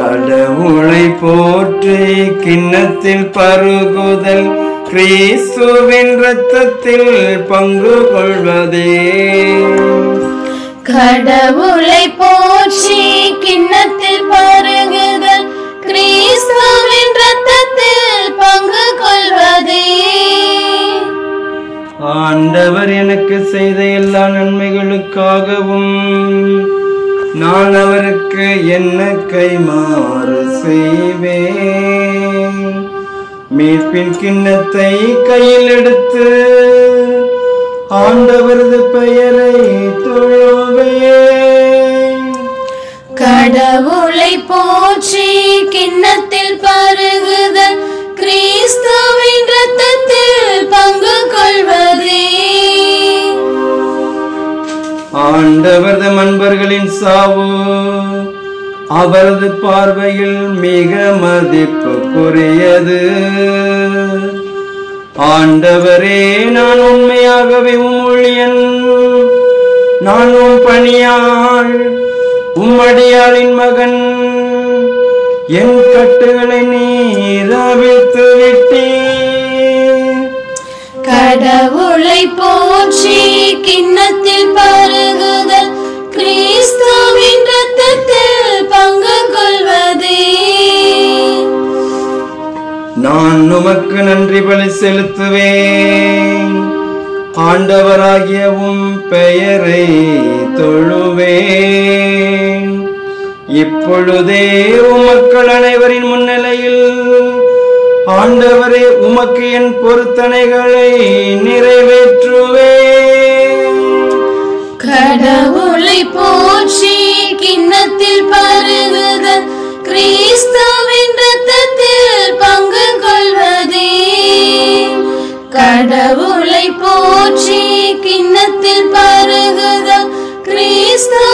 கடவுளை போற்றி கிண்ணத்தில் பருகுதல் கிறிஸ்துவின் இரத்தத்தில் பங்கு கொள்வதே. கடவுளை போற்றி கிண்ணத்தில் பருகுதல் கிறிஸ்துவின் ரத்தத்தில் பங்கு கொள்வதே. ஆண்டவர் எனக்கு செய்த எல்லா நன்மைகளுக்காகவும் நான் அவருக்கு என்ன கைமாறு செய்வேன்? மீட்பின் கிண்ணத்தை கையில் எடுத்து ஆண்டவரது பெயரை தொழுவேன். கடவுளை போற்றி கிண்ணத்தை ஆண்டவரது அன்பர்களின் சாவு அவரது பார்வையில் மிக மதிப்புக்குரியது. ஆண்டவரே நான் உண்மையாகவே உம்மொழியன் நான் உம் பணியாள் உம்மடியாளின் மகன். என் கட்டுகளை நீ அவிழ்த்து விட்டேன் கடவுளை போற்றி கிண்ணத்தில் பருகுதல். கிறிஸ்துவின் ரத்தத்தில் பங்கு கொள்வதே. நான் உமக்கு நன்றி பலி செலுத்துவேன். ஆண்டவராகிய உம் பெயரை தொழுவேன். இப்பொழுதே உமக்கள் அனைவரின் முன்னிலையில் ஆண்டவரே உமக்கு என் பொருத்தனைகளை நிறைவேற்றுவே கடவுளை போற்றி கிண்ணத்தில் பருகுதல் கிறிஸ்துவின் ரத்தத்தில் பங்கு கொள்வதே. கடவுளை போற்றி கிண்ணத்தில் பருகுதல் கிறிஸ்துவின்